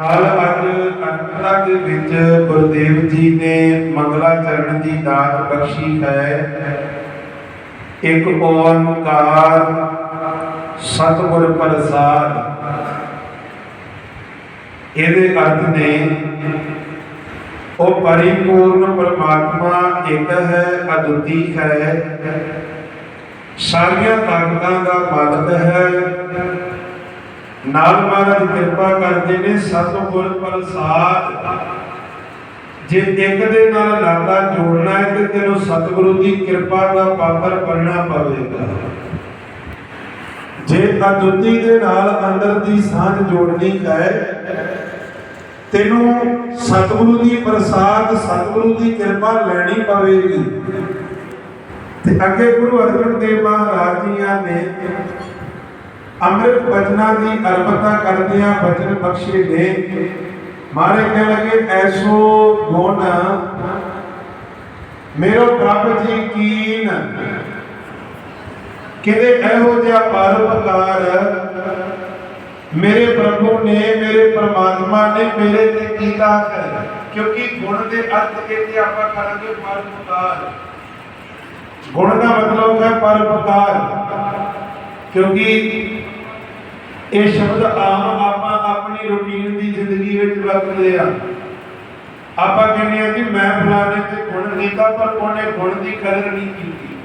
ਹਾਲ ਅੱਜ ਅਨੰਤਾ ਦੇ ਵਿੱਚ ਗੁਰਦੇਵ ਜੀ ਨੇ ਮੰਗਲਾ ਚਰਨ ਦੀ ਦਾਤ ਬਖਸ਼ੀ ਹੈ। ਇੱਕ ਓੰਕਾਰ ਸਤਿਗੁਰ ਪ੍ਰਸਾਦ। ਇਹਦੇ ਅਰਥ ਨੇ, ਉਹ ਪਰਿਪੂਰਨ ਪਰਮਾਤਮਾ ਇੱਕ ਹੈ, ਅਦੁੱਤੀ ਹੈ। ਸਾਰੀਆਂ ਤਾਕਤਾਂ ਦਾ ਮਾਲਕ ਹੈ। ਨਾਲ ਮਹਾਰਾਜ ਕਿਰਪਾ ਕਰਦੇ ਨੇ ਸਤਿਗੁਰ ਪ੍ਰਸਾਦ ਜੇ ਇੱਕ ਦੇ ਨਾਲ ਨਾਤਾ ਜੋੜਨਾ ਹੈ ਤੇ ਤੈਨੂੰ ਸਤਿਗੁਰੂ ਦੀ ਕਿਰਪਾ ਦਾ ਪਾਤਰ ਬਣਨਾ ਪਵੇਗਾ ਜੇ ਅਦੁੱਤੀ ਦੇ ਨਾਲ ਅੰਦਰ ਦੀ ਸਾਂਝ ਜੋੜਨੀ ਹੈ, ਤੈਨੂੰ ਸਤਿਗੁਰੂ ਦੀ ਪ੍ਰਸਾਦ, ਸਤਿਗੁਰੂ ਦੀ ਕਿਰਪਾ ਲੈਣੀ ਪਵੇਗੀ। ਤੇ ਅੱਗੇ ਗੁਰੂ ਅਰਜਨ ਦੇਵ ਮਹਾਰਾਜ ਜੀਆਂ ਨੇ ਅੰਮ੍ਰਿਤ ਬਚਨਾਂ ਦੀ ਅਰਪਤਾ ਕਰਦਿਆਂ ਬਚਨ ਬਖਸ਼ੇ ਨੇ ਮਾਰੇ ਕਹਿ ਲਗੇ, ਐਸੋ ਗੁਣ, ਮੇਰੋ ਪ੍ਰਭ ਜੀ ਕੀਨ। ਕਿਤੇ ਇਹੋ ਜਿਹਾ ਪਰਉਪਕਾਰ ਮੇਰੇ ਪ੍ਰਭੂ ਨੇ, ਮੇਰੇ ਪਰਮਾਤਮਾ ਨੇ ਮੇਰੇ ਤੇ ਕੀਤਾ ਹੈ? ਕਿਉਂਕਿ ਗੁਣ ਦੇ ਅਰਥ ਇੱਥੇ ਆਪਾਂ ਕਰਾਂਗੇ ਪਰਉਪਕਾਰ। ਗੁਣ ਦਾ ਮਤਲਬ ਹੈ ਪਰਉਪਕਾਰ। ਕਿਉਂਕਿ ਇਹ ਸ਼ਬਦ ਆਮ ਆਪਾਂ ਆਪਣੀ ਰੁਟੀਨ ਦੀ ਜ਼ਿੰਦਗੀ ਵਿੱਚ ਵਰਤਦੇ ਆ। ਆਪਾਂ ਕਹਿੰਦੇ ਆ ਕਿ ਮੈਂ ਫਲਾਣੇ ਤੇ ਗੁਣ ਕੀਤਾ, ਪਰ ਉਹਨੇ ਗੁਣ ਦੀ ਕਦਰ ਨਹੀਂ ਕੀਤੀ।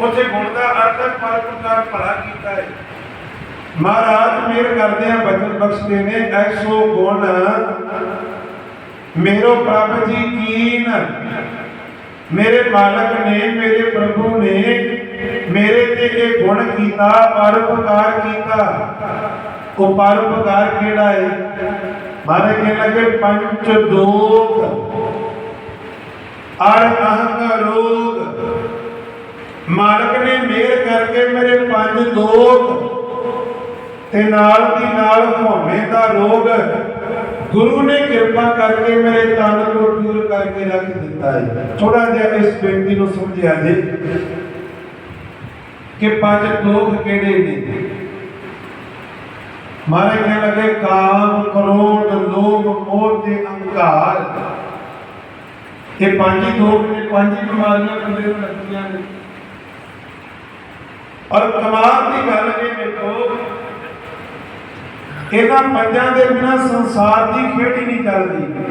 ਉੱਥੇ ਗੁਣ ਦਾ ਅਰਥ ਹੈ ਪਰਉਪਕਾਰ ਭਲਾ ਕੀਤਾ ਹੈ। ਮਹਾਰਾਜ ਮੇਰ ਕਰਦੇ ਆ, ਬਚਨ ਬਖਸ਼ਦੇ ਨੇ, ਐਸੋ ਗੁਣ ਮੇਰੋ ਪ੍ਰਭ ਜੀ ਕੀਨ। ਮੇਰੇ ਮਾਲਕ ਨੇ, ਮੇਰੇ ਪ੍ਰਭੂ ਨੇ ਮੇਰੇ ਤੇ ਇਹ ਗੁਣ ਕੀਤਾ, ਪਰਉਪਕਾਰ ਕੀਤਾ, ਉਹ ਪਰਉਪਕਾਰ ਕਿਹੜਾ ਹੈ ਮਾਰੇ ਕਹਿ ਲਗੇ, ਪੰਚ ਦੋਖ ਅਰ ਅਹੰਕਾਰ ਮਾਲਕ ਨੇ ਮਿਹਰ ਕਰਕੇ ਮੇਰੇ ਪੰਜ ਦੋਖ ਤੇ ਨਾਲ ਦੀ ਨਾਲ ਹਉਮੈ ਦਾ ਰੋਗ। ਗੁਰੂ ਨੇ ਕਿਰਪਾ ਕਰਕੇ ਮੇਰੇ ਤਨ ਨੂੰ ਦੂਰ ਕਰਕੇ ਰੱਖ ਦਿੱਤਾ ਹੈ ਥੋੜਾ ਜਿਹਾ ਇਸ ਬੇਨਤੀ ਨੂੰ ਸਮਝਿਆ ਜੇ। ਕਿ ਪੰਜ ਲੋਕ ਕਿਹੜੇ ਨੇ? ਮਾਰੇ ਕਹਿ ਲਗੇ, ਕਾਮ ਕ੍ਰੋਧ ਲੋਭ ਮੋਹ ਤੇ ਅਹੰਕਾਰ। ਇਹ ਪੰਜ ਹੀ ਦੋਖ ਨੇ, ਪੰਜ ਹੀ ਬਿਮਾਰੀਆਂ ਬੰਦੇ ਨੂੰ ਲੱਗਦੀਆਂ ਨੇ। ਔਰ ਕਮਾਲ ਦੀ ਗੱਲ ਇਹ ਦੇਖੋ ਇਹਨਾਂ ਪੰਜਾਂ ਦੇ ਬਿਨਾ ਸੰਸਾਰ ਦੀ ਖੇਡ ਹੀ ਨਹੀਂ ਚੱਲਦੀ।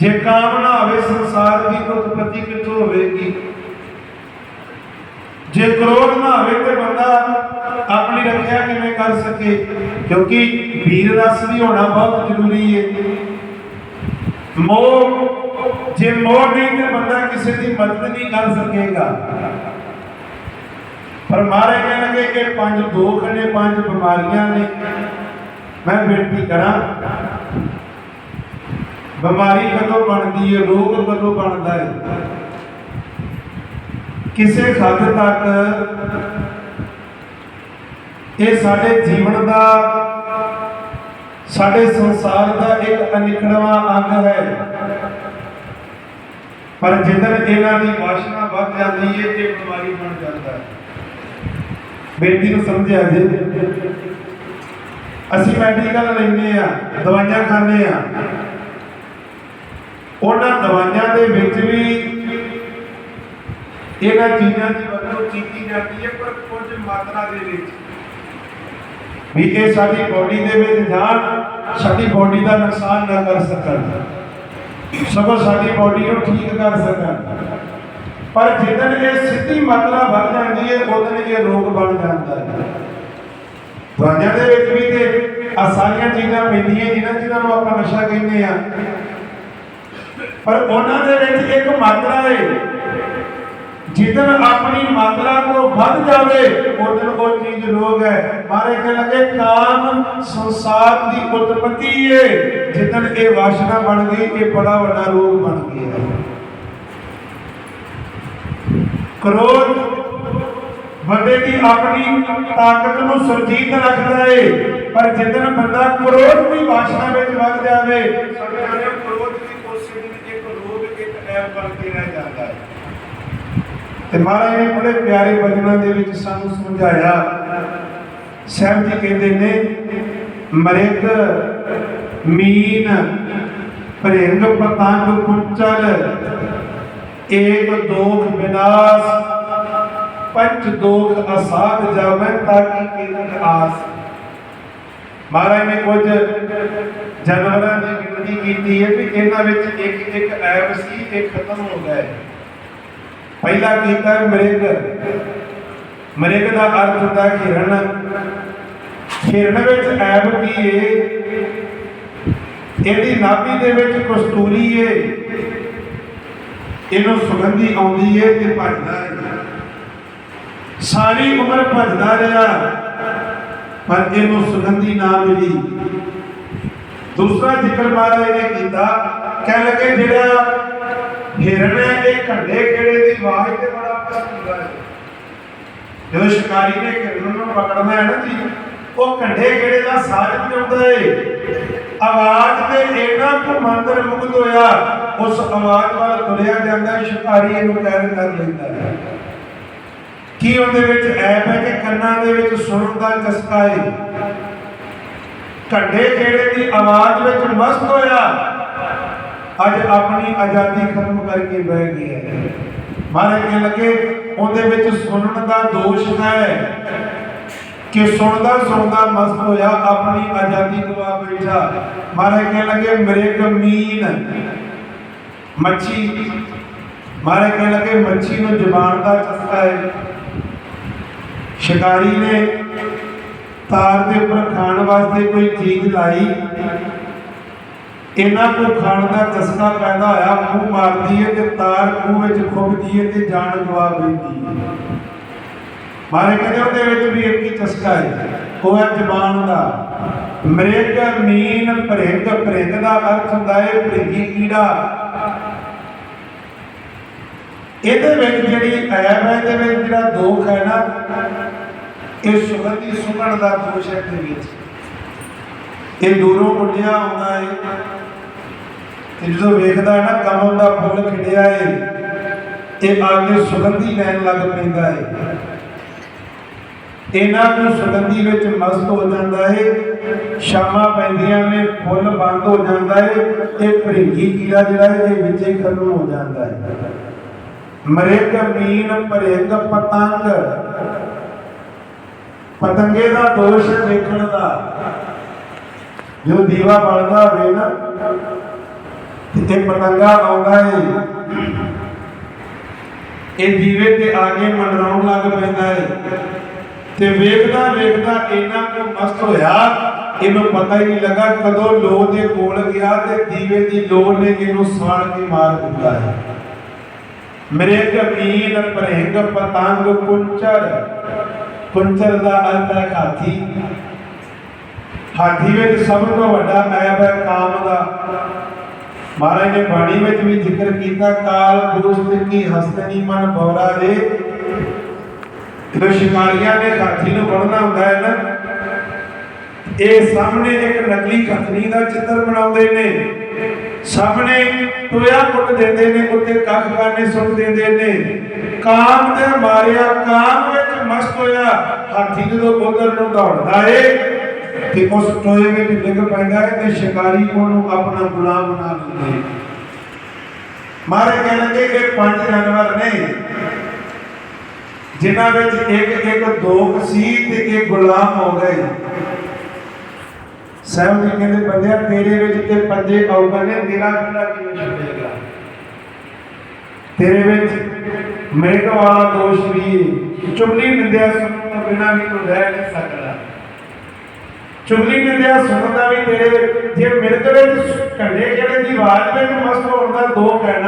ਜੇ ਕਾਮਨਾ ਹੋਵੇ, ਸੰਸਾਰ ਦੀ ਉਤਪਤੀ ਕਿੱਥੋਂ ਹੋਵੇਗੀ? ਜੇ ਕ੍ਰੋਧ ਨਾ ਹੋਵੇ ਤੇ ਬੰਦਾ ਆਪਣੀ ਰੱਖਿਆ ਕਿਵੇਂ ਕਰ ਸਕੇ? ਕਿਉਂਕਿ ਵੀਰ ਰਸ ਵੀ ਹੋਣਾ ਬਹੁਤ ਜ਼ਰੂਰੀ ਹੈ। ਮੋਹ, ਜੇ ਮੋਹ ਨਹੀਂ ਤੇ ਬੰਦਾ ਕਿਸੇ ਦੀ ਮਦਦ ਨਹੀਂ ਕਰ ਸਕੇਗਾ। ਪਰ ਮਾਰੇ ਕਹਿਣਗੇ ਕਿ ਪੰਜ ਦੋਖ ਨੇ ਪੰਜ ਬਿਮਾਰੀਆਂ ਨੇ। ਮੈਂ ਬੇਨਤੀ ਕਰਾਂ, ਬਿਮਾਰੀ ਕਦੋਂ ਬਣਦੀ ਹੈ? ਰੋਗ ਕਦੋਂ ਬਣਦਾ ਹੈ? ਕਿਸੇ ਹੱਦ ਤੱਕ ਇਹ ਸਾਡੇ ਜੀਵਨ ਦਾ, ਸਾਡੇ ਸੰਸਾਰ ਦਾ ਇੱਕ ਅਨਿਖੜਵਾਂ ਅੰਗ ਹੈ। ਪਰ ਜਿੱਦਣ ਇਹਨਾਂ ਦੀ ਵਾਸ਼ਨਾ ਵੱਧ ਜਾਂਦੀ ਹੈ ਤੇ ਬਿਮਾਰੀ ਬਣ ਜਾਂਦਾ ਹੈ। ਬੇਟੀ ਨੂੰ ਸਮਝਿਆ ਜੇ। ਅਸੀਂ ਮੈਡੀਕਲ ਲੈਂਦੇ ਆ ਦਵਾਈਆਂ ਖਾਂਦੇ ਆ ਉਹਨਾਂ ਦਵਾਈਆਂ ਦੇ ਵਿੱਚ ਵੀ ਇਹਨਾਂ ਚੀਜ਼ਾਂ ਦੀ ਵਰਤੋਂ ਕੀਤੀ ਜਾਂਦੀ ਹੈ, ਪਰ ਕੁਝ ਮਾਤਰਾ ਦੇ ਵਿੱਚ। ਵੀ ਇਹ ਸਾਡੀ ਬੋਡੀ ਦੇ ਵਿੱਚ ਜਾਣ, ਸਾਡੀ ਬੋਡੀ ਦਾ ਨੁਕਸਾਨ ਨਾ ਕਰ ਸਕਣ। ਸਗੋਂ ਸਾਡੀ ਬੋਡੀ ਨੂੰ ਠੀਕ ਕਰ ਸਕਣ। ਪਰ ਜਿੱਦਣ ਇਹ ਸਿੱਧੀ ਮਾਤਰਾ ਵੱਧ ਜਾਂਦੀ ਹੈ, ਉਦੋਂ ਇਹ ਰੋਗ ਬਣ ਜਾਂਦਾ ਹੈ। ਦਵਾਈਆਂ ਦੇ ਵਿੱਚ ਵੀ ਤੇ ਆ ਸਾਰੀਆਂ ਚੀਜ਼ਾਂ ਪੈਂਦੀਆਂ, ਜਿਨ੍ਹਾਂ ਜਿਨ੍ਹਾਂ ਨੂੰ ਆਪਾਂ ਨਸ਼ਾ ਕਹਿੰਦੇ ਆ ਪਰ ਉਹਨਾਂ ਦੇ ਵਿੱਚ ਇੱਕ ਮਾਤਰਾ ਹੈ ਜਿੱਦਣ ਆਪਣੀ ਮਾਤਰਾ ਤੋਂ ਵੱਧ ਜਾਵੇ ਉਦੋਂ ਉਹ ਚੀਜ਼ ਰੋਗ ਹੈ। ਮਾਰੇ ਕਹਿ ਲਗੇ, ਕਾਮ ਸੰਸਾਰ ਦੀ ਉਤਪਤੀ ਹੈ ਜਿੱਦਣ ਇਹ ਵਾਸ਼ਨਾ ਬਣ ਗਈ, ਇਹ ਬੜਾ ਵੱਡਾ ਰੋਗ ਬਣ ਗਿਆ ਹੈ। ਕ੍ਰੋਧ ਬੰਦੇ ਦੀ ਆਪਣੀ ਤਾਕਤ ਨੂੰ ਸੁਰਜੀਤ ਰੱਖਦਾ ਏ। ਪਰ ਜਿੱਦਣ ਬੰਦਾ ਕ੍ਰੋਧ ਦੀ ਵਾਸ਼ਨਾ ਵਿੱਚ ਵੱਧ ਜਾਵੇ ਸਮਝਾਣੇ ਕ੍ਰੋਧ ਦੀ ਕੋਸ਼ਿਸ਼ ਵਿੱਚ ਇੱਕ ਰੋਗ ਇੱਕ ਐਬ ਬਣ ਕੇ ਰਹਿ ਜਾਂਦਾ। ਤੇ ਮਹਾਰਾਜ ਨੇ ਬੜੇ ਪਿਆਰੇ ਬਚਨਾਂ ਦੇ ਵਿੱਚ ਸਾਨੂੰ ਸਮਝਾਇਆ। ਸਾਹਿਬ ਜੀ ਕਹਿੰਦੇ ਨੇ, ਮ੍ਰਿਗ, ਮੀਨ, ਭ੍ਰਿੰਗ, ਪਤੰਗ, ਕੁੰਚਲ, ਏਕ ਦੋਖ ਵਿਨਾਸ਼ ਪੰਚ ਦੋਖ ਅਸਾਧ ਜਾਵੈ ਤਾਕੀ ਕੀਰਤ ਆਸ। ਮਹਾਰਾਜ ਨੇ ਕੁਝ ਜਾਨਵਰਾਂ ਦੀ ਗਿਣਤੀ ਕੀਤੀ ਹੈ ਵੀ ਇਹਨਾਂ ਵਿੱਚ ਇੱਕ ਇੱਕ ਐਬ ਸੀ, ਇਹ ਖਤਮ ਹੋ ਗਿਆ ਹੈ। ਪਹਿਲਾ ਕੀਤਾ ਮ੍ਰਿਗ ਮ੍ਰਿਗ ਦਾ। ਅਰਥ ਹੁੰਦਾ ਹਿਰਨ ਹਿਰਨ ਵਿੱਚ ਐਬ ਕੀ ਏ? ਇਹਦੀ ਨਾਭੀ ਦੇ ਵਿੱਚ ਕਸਤੂਰੀ ਏ। ਇਹਨੂੰ ਸੁਗੰਧੀ ਆਉਂਦੀ ਏ ਤੇ ਭੱਜਦਾ ਰਿਹਾ ਸਾਰੀ ਉਮਰ ਭੱਜਦਾ ਰਿਹਾ, ਪਰ ਇਹਨੂੰ ਸੁਗੰਧੀ ਨਾ ਮਿਲੀ। ਦੂਸਰਾ ਜ਼ਿਕਰ ਮਹਾਰਾਜ ਨੇ ਕੀਤਾ ਕਹਿ ਲਗੇ, ਜਿਹੜਾ ਹਿਰਨ ਹੈ ਘੰਡੇ ਕਿਹੜੇ ਦੀ ਆਵਾਜ਼ ਤੇ ਬੜਾ ਪਸੰਦ ਹੈ। ਜਦੋਂ ਸ਼ਿਕਾਰੀ ਨੇ ਹਿਰਨ ਨੂੰ ਪਕੜਨਾ ਹੈ ਨਾ ਜੀ, ਉਹ ਘੰਡੇ ਕਿਹੜੇ ਦਾ ਸਾਜ਼ ਵਜਾਉਂਦਾ ਏ। ਆਵਾਜ਼ ਤੇ ਇੰਨਾ ਕੁ ਮੰਦਰ ਮੁਗਧ ਹੋਇਆ, ਉਸ ਆਵਾਜ਼ ਵੱਲ ਤੁਰਿਆ ਜਾਂਦਾ, ਸ਼ਿਕਾਰੀ ਇਹਨੂੰ ਕੈਦ ਕਰ ਲੈਂਦਾ ਹੈ। ਕੀ ਉਹਦੇ ਵਿੱਚ ਐਪ ਹੈ ਕਿ ਕੰਨਾਂ ਦੇ ਵਿੱਚ ਸੁਣਨ ਦਾ ਚਸਕਾ ਏ? ਘੰਡੇ ਖੇੜੇ ਦੀ ਆਵਾਜ਼ ਵਿੱਚ ਮਸਤ ਹੋਇਆ ਅੱਜ ਆਪਣੀ ਆਜ਼ਾਦੀ ਖਤਮ ਕਰਕੇ ਬਹਿ ਗਈ ਹੈ। ਮਾਰੇ ਕਹਿ ਲੱਗੇ, ਉਹਦੇ ਵਿੱਚ ਸੁਣਨ ਦਾ ਦੋਸ਼ ਹੈ ਕਿ ਸੁਣਦਾ ਸੁਣਦਾ ਮਸਤ ਹੋਇਆ, ਆਪਣੀ ਆਜ਼ਾਦੀ ਗਵਾ ਬੈਠਾ। ਮਾਰੇ ਕਹਿ ਲੱਗੇ, ਮੇਰੇ ਗਮੀਨ ਮੱਛੀ। ਮਹਾਰਾਜ ਕਹਿਣ ਲੱਗੇ, ਮੱਛੀ ਨੂੰ ਜ਼ਬਾਨ ਦਾ ਚਸਕਾ ਹੈ। ਸ਼ਿਕਾਰੀ ਨੇ ਤਾਰ ਦੇ ਉੱਪਰ ਖਾਣ ਵਾਸਤੇ ਕੋਈ ਚੀਜ਼ ਲਾਈ। ਇਹਨਾਂ ਕੋ ਖਾਣ ਦਾ ਚਸਕਾ ਪੈਦਾ ਹੋਇਆ, ਮੂੰਹ ਮਾਰਦੀ ਹੈ ਤੇ ਤਾਰ ਮੂੰਹ ਵਿੱਚ ਖੁੱਭਦੀ ਹੈ ਤੇ ਜਾਨ ਗਵਾ ਬੈਠੀ ਹੈ ਮਾਰੇ ਕਹਿੰਦੇ ਉਹਦੇ ਵਿੱਚ ਵੀ ਇੱਕ ਹੀ ਚਸਕਾ ਹੈ ਉਹ ਹੈ ਜ਼ਬਾਨ ਦਾ। ਮ੍ਰਿਗ, ਮੀਨ, ਭ੍ਰਿੰਗ ਭ੍ਰਿੰਗ ਦਾ ਅਰਥ ਹੁੰਦਾ ਹੈ ਭ੍ਰਿੰਗੀ ਕੀੜਾ। ਇਹਦੇ ਵਿੱਚ ਜਿਹੜੀ ਐਬ ਹੈ, ਇਹਦੇ ਵਿੱਚ ਜਿਹੜਾ ਦੋਖ ਹੈ ਨਾ, ਇਹ ਸੁਗੰਧੀ ਸੁਗਣ ਦਾ ਦੋਸ਼ ਹੈ ਇਹਦੇ ਵਿੱਚ। ਇਹ ਦੂਰੋਂ ਉੱਡਿਆ ਆਉਂਦਾ ਹੈ ਤੇ ਜਦੋਂ ਵੇਖਦਾ ਹੈ ਨਾ ਕਮਲ ਦਾ ਫੁੱਲ ਖਿੜਿਆ ਹੈ ਇਹ ਆ ਕੇ ਸੁਗੰਧੀ ਲੈਣ ਲੱਗ ਪੈਂਦਾ ਹੈ ਇਹਨਾਂ ਨੂੰ ਸੁਗੰਧੀ ਵਿੱਚ ਮਸਤ ਹੋ ਜਾਂਦਾ ਹੈ ਸ਼ਾਮਾਂ ਪੈਂਦੀਆਂ ਨੇ, ਫੁੱਲ ਬੰਦ ਹੋ ਜਾਂਦਾ ਹੈ ਇਹ ਭਰਿੰਗੀ ਕੀੜਾ ਜਿਹੜਾ ਇਹ ਵਿੱਚੇ ਖਤਮ ਹੋ ਜਾਂਦਾ ਹੈ ਮ੍ਰਿਗ ਮੀਨ ਭਰਿੰਗ ਪਤੰਗ। ਪਤੰਗੇ ਦਾ ਦੋਸ਼ ਦੇਖਣ ਦਾ। ਜਦੋਂ ਦੀਵਾ ਬਲਦਾ ਹੋਵੇ ਨਾ ਤੇ ਪਤੰਗਾ ਆਉਂਦਾ ਹੈ ਇਹ ਦੀਵੇ ਤੇ ਆ ਕੇ ਮੰਡਰਾਉਣ ਲੱਗ ਪੈਂਦਾ ਹੈ ਤੇ ਵੇਖਦਾ ਵੇਖਦਾ ਇੰਨਾ ਕੁ ਮਸਤ ਹੋਇਆ, ਇਹਨੂੰ ਪਤਾ ਹੀ ਨਹੀਂ ਲੱਗਾ ਕਦੋਂ ਲੋ ਦੇ ਕੋਲ ਗਿਆ ਤੇ ਦੀਵੇ ਦੀ ਲੋ ਨੇ ਇਹਨੂੰ ਸਾੜ ਕੇ ਮਾਰ ਦਿੱਤਾ ਹੈ ਮ੍ਰਿਗ ਮੀਨ ਭਰਿੰਗ ਪਤੰਗ ਕੁੰਚਰ ਕੁੰਚਰ ਦਾ ਅਰਥ ਹੈ ਹਾਥੀ ਹਾਥੀ ਵਿੱਚ ਸਭ ਤੋਂ ਵੱਡਾ ਐਬ ਹੈ ਕਾਮ ਦਾ। ਮਹਾਰਾਜ ਨੇ ਬਾਣੀ ਵਿੱਚ ਵੀ ਜ਼ਿਕਰ ਕੀਤਾ, ਕਾਲ ਦੁਸਤ ਕੀ ਹਸਤਨੀ, ਮਨ, ਬੋਰਾ ਰੇ ਜਦੋਂ ਸ਼ਿਕਾਰੀਆਂ ਨੇ ਹਾਥੀ ਨੂੰ ਫੜਨਾ ਹੁੰਦਾ ਹੈ ਨਾ, ਇਹ ਸਾਹਮਣੇ ਇੱਕ ਨਕਲੀ ਖਤਨੀ ਦਾ ਚਿੱਤਰ ਬਣਾਉਂਦੇ ਨੇ। ਸਾਹਮਣੇ ਟੋਇਆ ਕੁੱਟ ਦਿੰਦੇ ਨੇ, ਉੱਤੇ ਕੱਖ ਕਾਨੇ ਸੁੱਟ ਦਿੰਦੇ ਨੇ। ਕਾਮ ਦੇ ਮਾਰਿਆ, ਕਾਮ ਵਿੱਚ ਮਸਤ ਹੋਇਆ। ਹਾਥੀ ਜਦੋਂ ਉਧਰ ਨੂੰ ਦੌੜਦਾ ਏ ਤੇ ਉਸ ਟੋਏ ਵਿੱਚ ਡਿੱਗ ਪੈਂਦਾ ਹੈ ਤੇ ਸ਼ਿਕਾਰੀ ਉਹਨੂੰ ਆਪਣਾ ਗੁਲਾਮ ਬਣਾ ਲੈਂਦੇ ਮਾਰੇ ਕਹਿ ਲੱਗੇ ਇਹ ਪੰਜ ਜਾਨਵਰ ਨੇ, ਜਿਨ੍ਹਾਂ ਵਿੱਚ ਇੱਕ ਇੱਕ ਦੋਖ ਸੀ ਤੇ ਇਹ ਗੁਲਾਮ ਹੋ ਗਏ। ਸਾਹਿਬ ਜੀ ਕਹਿੰਦੇ, ਬੰਦਿਆ, ਤੇਰੇ ਵਿੱਚ ਤੇ ਪੰਜੇ ਔਗਣ ਨੇ, ਤੇਰਾ ਕਿਹੜਾ ਕਿਵੇਂ ਛੁੱਟੇਗਾ ਤੇਰੇ ਵਿੱਚ ਮ੍ਰਿਗ ਵਾਲਾ ਦੋਸ਼ ਵੀ ਹੈ। ਚੁਗਲੀ ਨਿੰਦਿਆ ਸੁਣਨ ਤੋਂ ਵੀ ਤੂੰ ਰਹਿ ਨਹੀਂ ਸਕਦਾ। ਚੁਗਲੀ ਨਿੰਦਿਆ ਸੁਣਨ ਦਾ ਵੀ ਤੇਰੇ ਜੇ ਮਿਰਗ ਵਿੱਚ ਘੰਡੇ ਜਿਹੜੇ ਦੀ ਆਵਾਜ਼ ਵਿੱਚ ਮਸਤ ਹੋਣ ਦਾ ਦੋਖ ਹੈ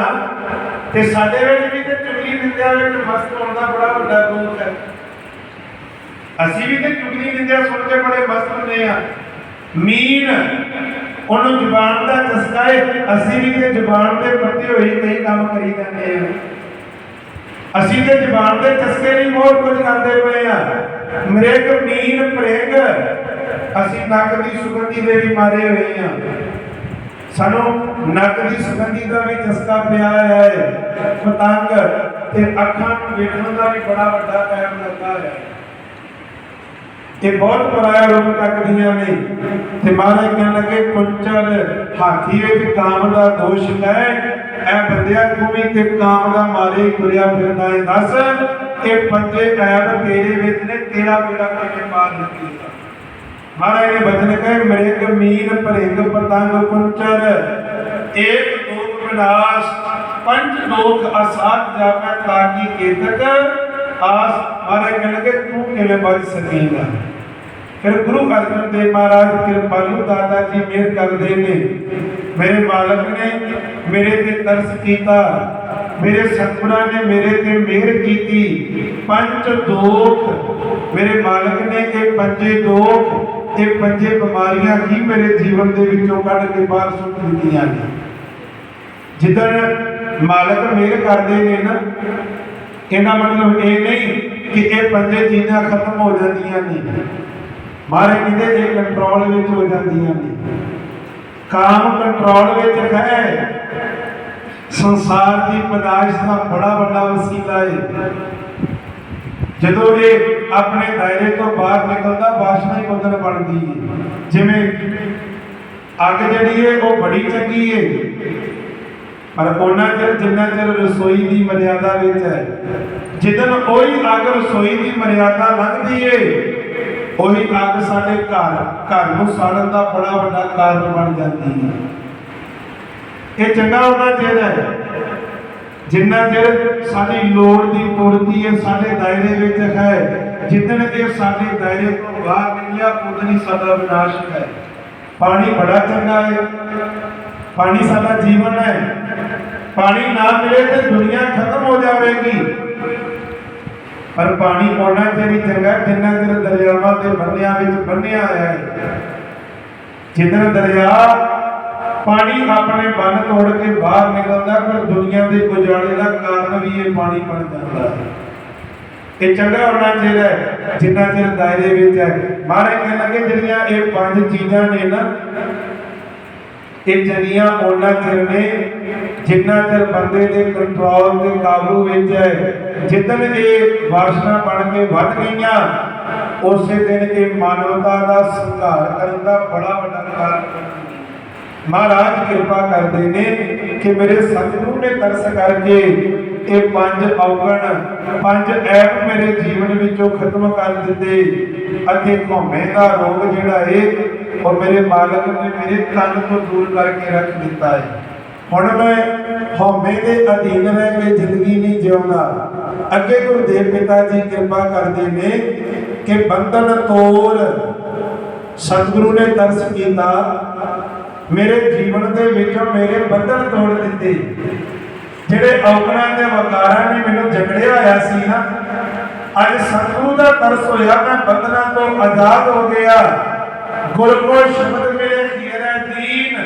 ਤੇ ਸਾਡੇ ਵਿੱਚ ਵੀ ਤੇ ਚੁਗਲੀ ਨਿੰਦਿਆ ਵਿੱਚ ਮਸਤ ਹੋਣ ਦਾ ਬੜਾ ਵੱਡਾ ਦੋਖ ਹੈ। ਅਸੀਂ ਵੀ ਤੇ ਚੁਗਲੀ ਨਿੰਦਿਆ ਸੁਣ ਕੇ ਬੜੇ ਮਸਤ ਹੁੰਦੇ ਆ ਮੀਨ, ਉਹਨੂੰ ਜ਼ੁਬਾਨ ਦਾ ਚਸਕਾ ਹੈ ਅਸੀਂ ਵੀ ਤੇ ਜ਼ੁਬਾਨ ਦੇ ਪੱਤੇ ਹੋਏ ਕਈ ਕੰਮ ਕਰੀ ਜਾਂਦੇ ਆ ਅਸੀਂ ਤੇ ਜ਼ੁਬਾਨ ਦੇ ਚਸਕੇ ਨਹੀਂ ਬਹੁਤ ਕੁਝ ਕਰਦੇ ਪਏ ਆ ਮ੍ਰਿਗ ਮੀਨ ਭ੍ਰਿੰਗ ਅਸੀਂ ਨੱਕ ਦੀ ਸੁਗੰਧੀ ਦੇ ਵੀ ਮਾਰੇ ਹੋਏ ਆ ਸਾਨੂੰ ਨੱਕ ਦੀ ਸੁਗੰਧੀ ਦਾ ਵੀ ਚਸਕਾ ਪਿਆ ਹੈ। ਪਤੰਗ ਤੇ ਅੱਖਾਂ ਨੂੰ ਵੇਖਣ ਦਾ ਵੀ ਬੜਾ ਵੱਡਾ ਟਾਈਮ ਲੱਗਾ ਹੈ। ਇਹ ਬਹੁਤ ਪਰਾਇਆ ਰੂਪ ਤੱਕਦੀਆਂ ਨੇ। ਤੇ ਮਹਾਰਾਜ ਕਹਿਣ ਲੱਗੇ ਕੁੰਚਲ ਹਾਥੀ ਵਿੱਚ ਕਾਮ ਦਾ ਦੋਸ਼ ਹੈ। ਐ ਬੰਦਿਆ ਤੂੰ ਵੀ ਤੇ ਕਾਮ ਦਾ ਮਾਰੇ ਤੁਰਿਆ ਫਿਰਦਾ ਹੈ। ਦੱਸ, ਇਹ ਪੰਜੇ ਐਬ ਤੇਰੇ ਵਿੱਚ ਨੇ, ਤੇਰਾ ਮੇਰਾ ਕਿਵੇਂ ਪਾਰ ਦਿੱਤੀ? ਮਹਾਰਾਜ ਨੇ ਬਚਨ ਕਹੇ ਮ੍ਰਿਗ ਮੀਨ ਭਰਿੰਗ ਪਤੰਗ ਕੁੰਚਰ। ਏਕ ਦੋਖ ਵਿਨਾਸ਼, ਪੰਜ ਦੋਖ ਅਸਾਧ ਜਾਪੈ ਕਾਜੀ ਕੇਤਕ। ਆਸ ਮਹਾਰਾਜ ਕਹਿਣ ਲੱਗੇ, ਤੂੰ ਕਿਵੇਂ ਬਚ ਸਕੇਗਾ। ਫਿਰ ਗੁਰੂ ਅਰਜਨ ਦੇਵ ਮਹਾਰਾਜ ਕਿਰਪਾਲੂ ਦਾਦਾ ਜੀ ਮਿਹਰ ਕਰਦੇ ਨੇ। ਮੇਰੇ ਮਾਲਕ ਨੇ ਮੇਰੇ ਤੇ ਤਰਸ ਕੀਤਾ। ਮੇਰੇ ਸਤਿਗੁਰਾਂ ਨੇ ਮੇਰੇ ਤੇ ਮਿਹਰ ਕੀਤੀ। ਪੰਜ ਦੋਖ ਮੇਰੇ ਮਾਲਕ ਨੇ, ਇਹ ਪੰਜੇ ਦੋਖ ਇਹ ਪੰਜੇ ਬਿਮਾਰੀਆਂ ਹੀ ਮੇਰੇ ਜੀਵਨ ਦੇ ਵਿੱਚੋਂ ਕੱਢ ਕੇ ਬਾਹਰ ਸੁੱਟ ਦਿੱਤੀਆਂ ਨੇ। ਜਿੱਦਣ ਮਾਲਕ ਮਿਹਰ ਕਰਦੇ ਨੇ ਨਾ ਇਹਦਾ ਮਤਲਬ ਇਹ ਨਹੀਂ ਕਿ ਇਹ ਪੰਜੇ ਚੀਜ਼ਾਂ ਖਤਮ ਹੋ ਜਾਂਦੀਆਂ ਨੇ। ਮਾਰੇ ਕਿਤੇ ਇਹ ਕੰਟਰੋਲ ਵਿੱਚ ਹੋ ਜਾਂਦੀਆਂ ਨੇ। ਕਾਮ ਕੰਟਰੋਲ ਵਿੱਚ ਹੈ। ਸੰਸਾਰ ਦੀ ਪਦਾਇਸ਼ ਦਾ ਬੜਾ ਵੱਡਾ ਵਸੀਲਾ ਹੈ। ਜਦੋਂ ਇਹ ਆਪਣੇ ਦਾਇਰੇ ਤੋਂ ਬਾਹਰ ਨਿਕਲਦਾ ਬਾਸ਼ਨਾ ਹੀ ਬਦਲ ਬਣਦੀ ਹੈ। ਜਿਵੇਂ ਅੱਗ ਜਿਹੜੀ ਹੈ, ਉਹ ਬੜੀ ਚੰਗੀ ਹੈ। ਪਰ ਉਹਨਾਂ ਚਿਰ ਜਿੰਨਾ ਚਿਰ ਰਸੋਈ ਦੀ ਮਰਿਆਦਾ ਵਿੱਚ ਹੈ ਜਿੱਦਨ ਕੋਈ ਅੱਗ ਰਸੋਈ ਦੀ ਮਰਿਆਦਾ ਲੰਘਦੀ ਏ ਉਹੀ ਅੱਗ ਸਾਡੇ ਘਰ ਘਰ ਨੂੰ ਸਾੜਨ ਦਾ ਬੜਾ ਵੱਡਾ ਕਾਰਨ ਬਣ ਜਾਂਦੀ ਹੈ। ਇਹ ਚੰਗਾ ਉਹਨਾਂ ਚਿਰ ਹੈ। ਜਿੰਨਾ ਚਿਰ ਸਾਡੀ ਲੋੜ ਦੀ ਪੂਰਤੀ ਹੈ, ਸਾਡੇ ਦਾਇਰੇ ਵਿੱਚ ਹੈ ਜਿੱਦਨ ਇਹ ਸਾਡੇ ਦਾਇਰੇ ਤੋਂ ਬਾਹਰ ਨਿਕਲਿਆ, ਉਦੋਂ ਸਾਡਾ ਵਿਨਾਸ਼ ਹੈ। ਪਾਣੀ ਬੜਾ ਚੰਗਾ ਹੈ, ਪਾਣੀ ਸਾਡਾ ਜੀਵਨ ਹੈ। ਪਾਣੀ ਨਾ ਮਿਲੇ ਤੇ ਦੁਨੀਆ ਖਤਮ ਹੋ ਜਾਵੇਗੀ। ਪਰ ਪਾਣੀ ਉਹਨਾਂ ਚਿਰ ਹੀ ਚੰਗਾ ਜਿੰਨਾ ਚਿਰ ਦਰਿਆਵਾਂ ਦੇ ਬੰਨਿਆਂ ਵਿੱਚ ਬੰਨਿਆ ਹੋਇਆ ਹੈ। ਜਿੱਦਣ ਦਰਿਆ ਪਾਣੀ ਆਪਣੇ ਬੰਨ ਤੋੜ ਕੇ ਬਾਹਰ ਨਿਕਲਦਾ, ਪਰ ਦੁਨੀਆ ਦੇ ਗੁਜ਼ਾਰੇ ਦਾ ਕਾਰਨ ਵੀ ਇਹ ਪਾਣੀ ਬਣ ਜਾਂਦਾ ਹੈ। ਇਹ ਚੰਗਾ ਹੋਣਾ ਚਾਹੀਦਾ ਜਿੰਨਾ ਚਿਰ ਦਾਇਰੇ ਵਿੱਚ ਹੈ। ਮਾਰੇ ਕਹਿਣ ਲੱਗੇ, ਜਿਹੜੀਆਂ ਇਹ ਪੰਜ ਚੀਜ਼ਾਂ ਨੇ ਨਾ, ਇਹ ਚੰਗੀਆਂ ਉਹਨਾਂ ਚਿਰ ਨੇ, ਜਿੰਨਾ ਚਿਰ ਬੰਦੇ ਦੇ ਕੰਟਰੋਲ ਦੇ ਕਾਬੂ ਵਿੱਚ ਹੈ। ਜਿੱਦਣ ਇਹ ਵਾਸ਼ਨਾ ਬਣ ਕੇ ਵੱਧ ਗਈਆਂ, ਉਸੇ ਦਿਨ ਇਹ ਮਾਨਵਤਾ ਦਾ ਸੰਘਾਰ ਕਰਨ ਦਾ ਬੜਾ ਵੱਡਾ ਕਾਰਨ ਮਹਾਰਾਜ ਕਿਰਪਾ ਕਰਦੇ ਨੇ ਕਿ ਮੇਰੇ ਸਤਿਗੁਰੂ ਨੇ ਤਰਸ ਕਰਕੇ ਇਹ ਪੰਜ ਔਗਣ, ਪੰਜ ਐਪ ਮੇਰੇ ਜੀਵਨ ਵਿੱਚੋਂ ਖਤਮ ਕਰ ਦਿੱਤੇ। ਅਤੇ ਘੋਮੇ ਦਾ ਰੋਗ ਜਿਹੜਾ ਏ, ਉਹ ਮੇਰੇ ਮਾਲਕ ਨੇ ਮੇਰੇ ਤਨ ਤੋਂ ਦੂਰ ਕਰਕੇ ਰੱਖ ਦਿੱਤਾ ਹੈ ਹੁਣ ਮੈਂ ਹਉਮੈ ਦੇ ਅਧੀਨ ਰਹਿ ਕੇ ਜ਼ਿੰਦਗੀ ਨਹੀਂ ਜਿਉਂਦਾ। ਅੱਗੇ ਗੁਰਦੇਵ ਪਿਤਾ ਜੀ ਕਿਰਪਾ ਕਰਦੇ ਨੇ ਕਿ ਬੰਧਨ ਤੋੜ ਸਤਿਗੁਰੂ ਨੇ ਤਰਸ ਕੀਤਾ। ਮੇਰੇ ਜੀਵਨ ਦੇ ਵਿੱਚੋਂ ਮੇਰੇ ਬੰਧਨ ਤੋੜ ਦਿੱਤੇ। ਜਿਹੜੇ ਔਗਣਾਂ ਤੇ ਵਕਾਰਾਂ ਨੇ ਮੈਨੂੰ ਜਕੜਿਆ ਹੋਇਆ ਸੀ ਨਾ, ਅੱਜ ਸਤਿਗੁਰੂ ਦਾ ਤਰਸ ਹੋਇਆ, ਮੈਂ ਬੰਧਨਾਂ ਤੋਂ ਆਜ਼ਾਦ ਹੋ ਗਿਆ। ਗੁਰ ਕੋ ਸ਼ਬਦ ਮੇਰੇ ਹੀਰਾ ਦੀਨ।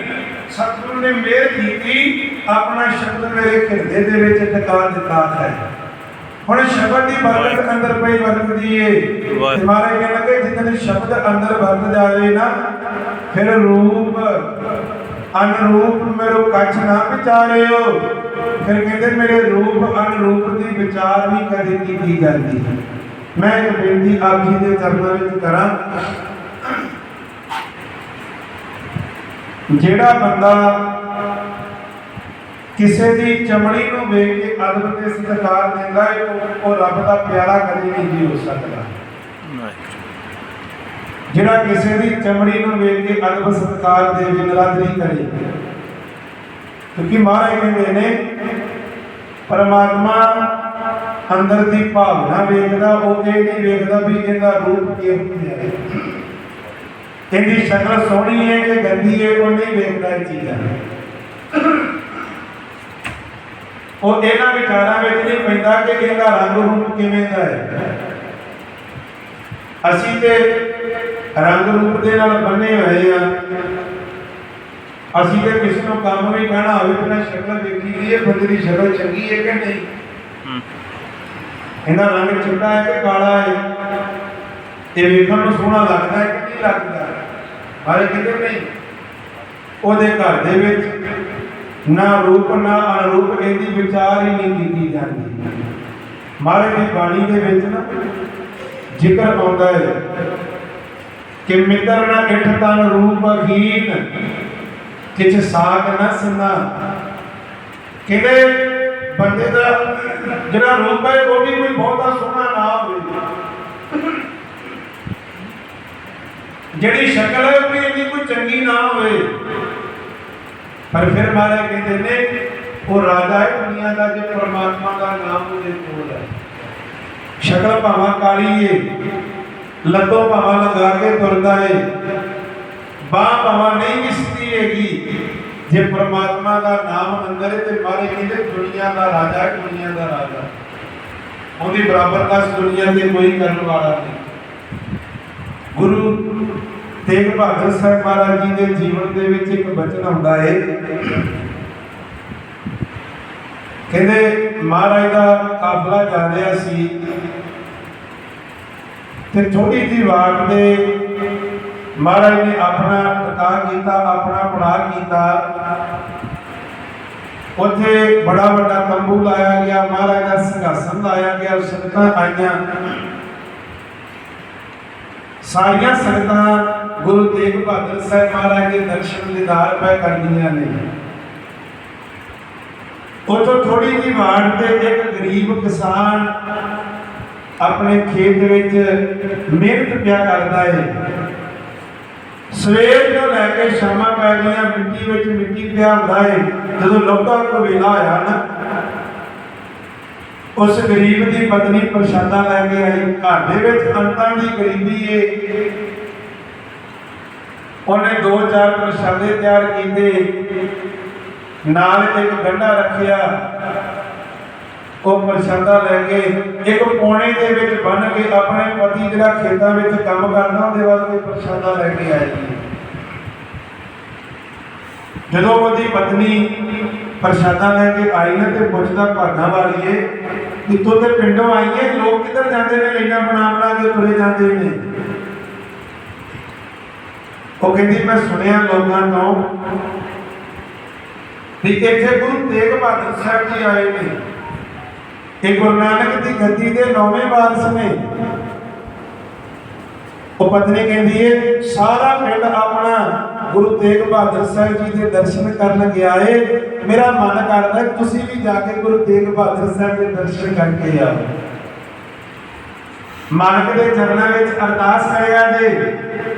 ਸਤਿਗੁਰੂ ਨੇ ਮੇਰ ਕੀਤੀ, ਆਪਣਾ ਸ਼ਬਦ ਮੇਰੇ ਹਿਰਦੇ ਦੇ ਵਿੱਚ ਟਿਕਾ ਦਿੱਤਾ ਹੈ। ਹੁਣ ਸ਼ਬਦ ਦੀ ਬਰਕਤ ਅੰਦਰ ਪਈ ਵਰਤਦੀ ਏ। ਮਾਰੇ ਕਹਿਣ ਲੱਗੇ ਜਿੱਦਨ ਸ਼ਬਦ ਅੰਦਰ ਵਰਤ ਜਾਵੇ ਨਾ ਫਿਰ ਰੂਪ ਅਨਰੂਪ ਮੇਰੋ ਕੱਛ ਨਾ ਵਿਚਾਰਿਓ। ਫਿਰ ਕਹਿੰਦੇ ਮੇਰੇ ਰੂਪ ਅਨਰੂਪ ਦੀ ਵਿਚਾਰ ਵੀ ਕਦੇ ਕੀਤੀ ਜਾਂਦੀ। ਮੈਂ ਇੱਕ ਬੇਨਤੀ ਆਪ ਜੀ ਦੇ ਚਰਨਾਂ ਵਿੱਚ ਕਰਾਂ। ਜਿਹੜਾ ਬੰਦਾ ਕਿਸੇ ਦੀ ਚਮੜੀ ਨੂੰ ਵੇਖ ਕੇ ਅਦਬ ਤੇ ਸਤਿਕਾਰ ਦਿੰਦਾ ਹੈ ਉਹ- ਰੱਬ ਦਾ ਪਿਆਰਾ ਕਦੇ ਨਹੀਂ ਜੀ ਹੋ ਸਕਦਾ। ਜਿਹੜਾ ਕਿਸੇ ਦੀ ਚਮੜੀ ਨੂੰ ਵੇਖ ਕੇ ਅਦਬ ਸਤਿਕਾਰ ਦੇਵੇ ਨਰਾਦਰੀ ਕਰੇ। ਕਿਉਂਕਿ ਮਹਾਰਾਜ ਕਹਿੰਦੇ ਨੇ ਪਰਮਾਤਮਾ ਅੰਦਰ ਦੀ ਭਾਵਨਾ ਵੇਖਦਾ ਉਹ ਇਹ ਨਹੀਂ ਵੇਖਦਾ ਵੀ ਇਹਦਾ ਰੂਪ ਕਿਹੋ ਜਿਹਾ ਹੈ। ਇਹਦੀ ਸ਼ਕਲ ਸੋਹਣੀ ਹੈ ਕਿ ਗੰਦੀ ਹੈ ਉਹ ਨਹੀਂ ਵੇਖਦਾ ਇਹ ਚੀਜ਼ਾਂ। ਉਹ ਇਹਨਾਂ ਵਿਚਾਰਾਂ ਵਿੱਚ ਨਹੀਂ ਪੈਂਦਾ ਕਿ ਇਹਦਾ ਰੰਗ ਰੂਪ ਕਿਵੇਂ ਦਾ ਹੈ। ਅਸੀਂ ਤੇ ਰੰਗ ਰੂਪ ਦੇ ਨਾਲ ਬੰਨੇ ਹੋਏ ਆ। ਅਸੀਂ ਤੇ ਕਿਸੇ ਨੂੰ ਕੰਮ ਵੀ ਕਹਿਣਾ ਹੋਵੇ ਤਾਂ ਸ਼ਕਲ ਵੇਖੀ ਦੀ ਹੈ ਬੰਦੇ ਦੀ ਸ਼ਕਲ ਚੰਗੀ ਹੈ ਕਿ ਨਹੀਂ? ਇਹਦਾ ਰੰਗ ਚਿੱਟਾ ਹੈ ਕਿ ਕਾਲਾ ਹੈ? ਇਹ ਵੇਖਣ ਨੂੰ ਸੋਹਣਾ ਲੱਗਦਾ ਹੈ ਕਿ ਨਹੀਂ ਲੱਗਦਾ? ਬਾਰੇ ਕਿਤੇ ਨਹੀਂ। ਉਹਦੇ ਘਰ ਦੇ ਵਿੱਚ ਨਾ ਰੂਪ, ਨਾ ਅਨਰੂਪ ਇਹਦੀ ਵਿਚਾਰ ਹੀ ਨਹੀਂ ਕੀਤੀ ਜਾਂਦੀ। ਮਹਾਰਾਜ ਦੀ ਬਾਣੀ ਦੇ ਵਿੱਚ ਨਾ ਜ਼ਿਕਰ ਆਉਂਦਾ ਹੈ ਕਿ ਮਿੱਤਰ ਨਾ ਇਠ ਤਨ ਰੂਪ ਹੀਨ ਕਿਛ ਸਾਗ ਨਾ ਸੰਨਾ। ਕਹਿੰਦੇ ਬੰਦੇ ਦਾ ਜਿਹੜਾ ਰੂਪ ਹੈ, ਉਹ ਵੀ ਕੋਈ ਬਹੁਤਾ ਸੋਹਣਾ ਨਾ ਹੋਵੇ। ਜਿਹੜੀ ਸ਼ਕਲ ਹੈ, ਉਹ ਵੀ ਕੋਈ ਚੰਗੀ ਨਾ ਹੋਵੇ। ਪਰ ਫਿਰ ਮਹਾਰਾਜ ਕਹਿੰਦੇ ਨੇ ਉਹ ਰਾਜਾ ਹੈ ਦੁਨੀਆ ਦਾ ਜੇ ਪਰਮਾਤਮਾ ਦਾ ਨਾਮ ਉਹਦੇ ਕੋਲ ਹੈ। ਸ਼ਕਲ ਭਾਵਾਂ ਕਾਲੀ ਏ ਲੱਤੋਂ ਭਾਵਾਂ ਲਗਾ ਕੇ ਤੁਰਦਾ ਏ। ਬਾਹ ਭਾਵਾਂ ਨਹੀਂ ਵਿਸਦੀ ਹੈਗੀ। ਜੇ ਪਰਮਾਤਮਾ ਦਾ ਨਾਮ ਅੰਦਰ ਹੈ ਤੇ ਮਾਰੇ ਕਹਿੰਦੇ ਦੁਨੀਆ ਦਾ ਰਾਜਾ ਹੈ, ਦੁਨੀਆ ਦਾ ਰਾਜਾ। ਉਹਦੀ ਬਰਾਬਰਤਾ ਇਸ ਦੁਨੀਆ ਤੇ ਕੋਈ ਕਰਨ ਵਾਲਾ ਨਹੀਂ। ਗੁਰੂ ਤੇਗ ਬਹਾਦਰ ਸਾਹਿਬ ਮਹਾਰਾਜ ਜੀ ਦੇ ਜੀਵਨ ਦੇ ਵਿੱਚ ਇੱਕ ਬਚਨ ਹੁੰਦਾ ਹੈ ਕਹਿੰਦੇ, ਮਹਾਰਾਜ ਦਾ ਕਾਫਲਾ ਜਾ ਰਿਹਾ ਸੀ ਤੇ ਥੋੜੀ ਜਿਹੀ ਵਾਟ ਦੇ ਮਹਾਰਾਜ ਨੇ ਆਪਣਾ ਟਕਾ ਕੀਤਾ, ਆਪਣਾ ਪੜਾਅ ਕੀਤਾ। ਉੱਥੇ ਬੜਾ ਵੱਡਾ ਤੰਬੂ ਲਾਇਆ ਗਿਆ, ਮਹਾਰਾਜ ਦਾ ਸਿੰਘਾਸਨ ਲਾਇਆ ਗਿਆ, ਸੰਗਤਾਂ ਆਈਆਂ। ਸਾਰੀਆਂ ਸੰਗਤਾਂ ਗੁਰੂ ਤੇਗ ਬਹਾਦਰ ਸਾਹਿਬ ਮਹਾਰਾਜ ਦੇ ਦਰਸ਼ਨ ਦੀਦਾਰ ਪੈ ਕਰਦੀਆਂ ਨੇ। ਉਤੋਂ ਥੋੜੀ ਜਿਹੀ ਵਾਟ ਤੇ ਇੱਕ ਗਰੀਬ ਕਿਸਾਨ ਆਪਣੇ ਖੇਤ ਵਿੱਚ ਮਿਹਨਤ ਪਿਆ ਕਰਦਾ ਹੈ ਸਵੇਰ ਤੋਂ ਲੈ ਕੇ ਸ਼ਾਮਾਂ ਪੈ ਗਈਆਂ, ਮਿੱਟੀ ਵਿੱਚ ਮਿੱਟੀ ਪਿਆ ਹੁੰਦਾ ਹੈ ਜਦੋਂ ਲੋਕਾਂ ਕੋ ਵੇਲਾ ਆਇਆ ਨਾ, ਉਸ ਗਰੀਬ ਦੀ ਪਤਨੀ ਪ੍ਰਸ਼ਾਦਾ ਲੈ ਕੇ ਆਈ। ਘਰ ਦੇ ਵਿੱਚ ਅੰਤਾਂ ਦੀ ਗਰੀਬੀ ਏ। ਉਹਨੇ ਦੋ ਚਾਰ ਪ੍ਰਸ਼ਾਦੇ ਤਿਆਰ ਕੀਤੇ। ਨਾਲ ਇੱਕ ਗੰਢਾ ਰੱਖਿਆ। ਉਹ ਪ੍ਰਸ਼ਾਦਾ ਲੈ ਕੇ ਇੱਕ ਪੌਣੇ ਦੇ ਵਿੱਚ ਬੰਨ ਕੇ ਆਪਣੇ ਪਤੀ ਜਿਹੜਾ ਖੇਤਾਂ ਵਿੱਚ ਕੰਮ ਕਰਦਾ, ਉਹਦੇ ਵਾਸਤੇ ਪ੍ਰਸ਼ਾਦਾ ਲੈ ਕੇ ਆਈ ਜਦੋਂ ਉਹਦੀ ਪਤਨੀ ਪ੍ਰਸ਼ਾਦਾ ਲੈ ਕੇ ਆਈ ਨਾ ਤੇ ਪੁੱਛਦਾ, ਭਾਗਾ ਵਾਲੀਏ ਕਿ ਤੂੰ ਤੇ ਪਿੰਡੋਂ ਆਈ ਹੈ ਲੋਕ ਕਿੱਧਰ ਜਾਂਦੇ ਨੇ? ਲੈਣਾ ਬਣਾ ਬਣਾ ਕੇ ਤੁਰੇ ਜਾਂਦੇ ਨੇ। ਉਹ ਕਹਿੰਦੀ, ਮੈਂ ਸੁਣਿਆ ਲੋਕਾਂ ਤੋਂ ਵੀ ਇੱਥੇ ਗੁਰੂ ਤੇਗ ਬਹਾਦਰ ਸਾਹਿਬ ਜੀ ਆਏ ਨੇ। ਇਹ ਗੁਰੂ ਨਾਨਕ ਦੀ ਗੱਦੀ ਦੇ ਨੌਵੇਂ ਵਾਰਸ ਨੇ। ਉਹ ਪਤਨੀ ਕਹਿੰਦੀ ਏ, ਸਾਰਾ ਪਿੰਡ ਆਪਣਾ ਗੁਰੂ ਤੇਗ ਬਹਾਦਰ ਸਾਹਿਬ ਜੀ ਦੇ ਦਰਸ਼ਨ ਕਰਨ ਗਿਆ ਏ। ਮੇਰਾ ਮਨ ਕਰਦਾ, ਤੁਸੀਂ ਵੀ ਜਾ ਕੇ ਗੁਰੂ ਤੇਗ ਬਹਾਦਰ ਸਾਹਿਬ ਦੇ ਦਰਸ਼ਨ ਕਰਕੇ ਆਓ। ਮਾਨਕ ਦੇ ਚਰਨਾਂ ਵਿੱਚ ਅਰਦਾਸ ਕਰਿਆ ਜੇ,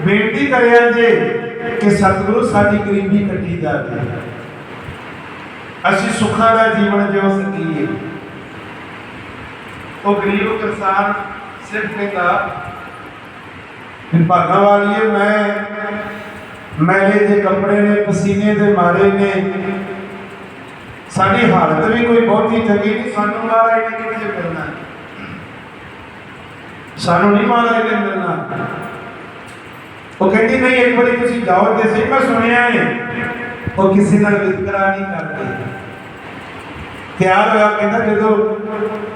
ਬੇਨਤੀ ਕਰਿਆ ਜੇ ਕਿ ਸਤਿਗੁਰੂ ਸਾਡੀ ਗਰੀਬੀ ਕੱਟੀ ਜਾਵੇ। ਅਸੀਂ ਸੁੱਖਾਂ ਦਾ ਜੀਵਨ ਜਿਉ ਸਕੀਏ। ਉਹ ਗਰੀਬ ਕਿਸਾਨ ਸਿਰਫ ਕਹਿੰਦਾ ਫਿਰ ਭਾਗਾਂ ਵਾਲੀਏ ਮੈਂ, ਮੈਲੇ ਦੇ ਕੱਪੜੇ ਨੇ, ਪਸੀਨੇ ਦੇ ਮਾਰੇ ਨੇ। ਸਾਡੀ ਹਾਲਤ ਵੀ ਕੋਈ ਬਹੁਤੀ ਚੰਗੀ ਨਹੀਂ, ਸਾਨੂੰ ਮਹਾਰਾਜ ਨੇ ਕਿੱਥੇ ਮਿਲਣਾ? ਸਾਨੂੰ ਨਹੀਂ ਮਹਾਰਾਜ ਨੇ ਮਿਲਣਾ ਉਹ ਕਹਿੰਦੀ, ਨਹੀਂ, ਇੱਕ ਵਾਰੀ ਤੁਸੀਂ ਜਾਓ ਤੇ ਸਹੀ ਮੈਂ ਸੁਣਿਆ ਹੈ ਉਹ ਕਿਸੇ ਨਾਲ ਵਿਤਕਰਾ ਨਹੀਂ ਕਰਦੇ। ਤਿਆਰ ਹੋਇਆ ਕਹਿੰਦਾ, ਜਦੋਂ